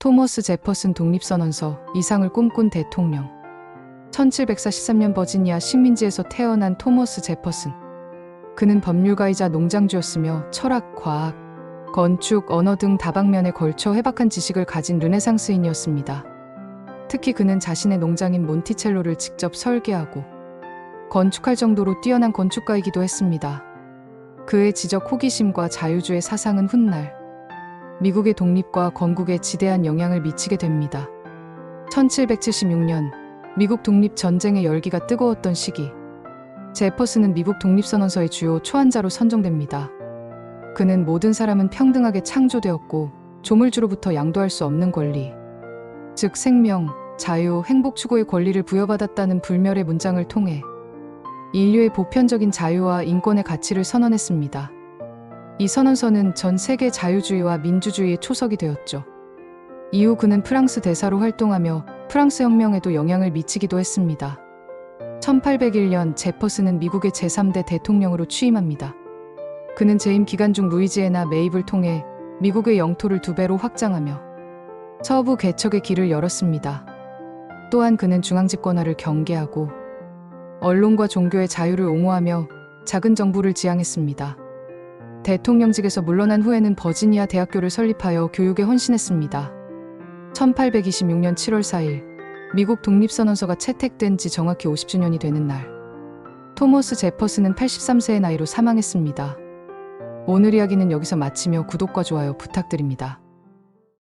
토머스 제퍼슨 독립선언서 이상을 꿈꾼 대통령 1743년 버지니아 식민지에서 태어난 토머스 제퍼슨 그는 법률가이자 농장주였으며 철학, 과학, 건축, 언어 등 다방면에 걸쳐 해박한 지식을 가진 르네상스인이었습니다. 특히 그는 자신의 농장인 몬티첼로를 직접 설계하고 건축할 정도로 뛰어난 건축가이기도 했습니다. 그의 지적 호기심과 자유주의 사상은 훗날 미국의 독립과 건국에 지대한 영향을 미치게 됩니다. 1776년 미국 독립 전쟁의 열기가 뜨거웠던 시기 제퍼슨은 미국 독립선언서의 주요 초안자로 선정됩니다. 그는 모든 사람은 평등하게 창조되었고 조물주로부터 양도할 수 없는 권리, 즉 생명, 자유, 행복 추구의 권리를 부여받았다는 불멸의 문장을 통해 인류의 보편적인 자유와 인권의 가치를 선언했습니다. 이 선언서는 전 세계 자유주의와 민주주의의 초석이 되었죠. 이후 그는 프랑스 대사로 활동하며 프랑스 혁명에도 영향을 미치기도 했습니다. 1801년 제퍼슨은 미국의 제3대 대통령으로 취임합니다. 그는 재임 기간 중 루이지애나 매입을 통해 미국의 영토를 두 배로 확장하며 서부 개척의 길을 열었습니다. 또한 그는 중앙집권화를 경계하고 언론과 종교의 자유를 옹호하며 작은 정부를 지향했습니다. 대통령직에서 물러난 후에는 버지니아 대학교를 설립하여 교육에 헌신했습니다. 1826년 7월 4일 미국 독립선언서가 채택된 지 정확히 50주년이 되는 날 토머스 제퍼슨은 83세의 나이로 사망했습니다. 오늘 이야기는 여기서 마치며 구독과 좋아요 부탁드립니다.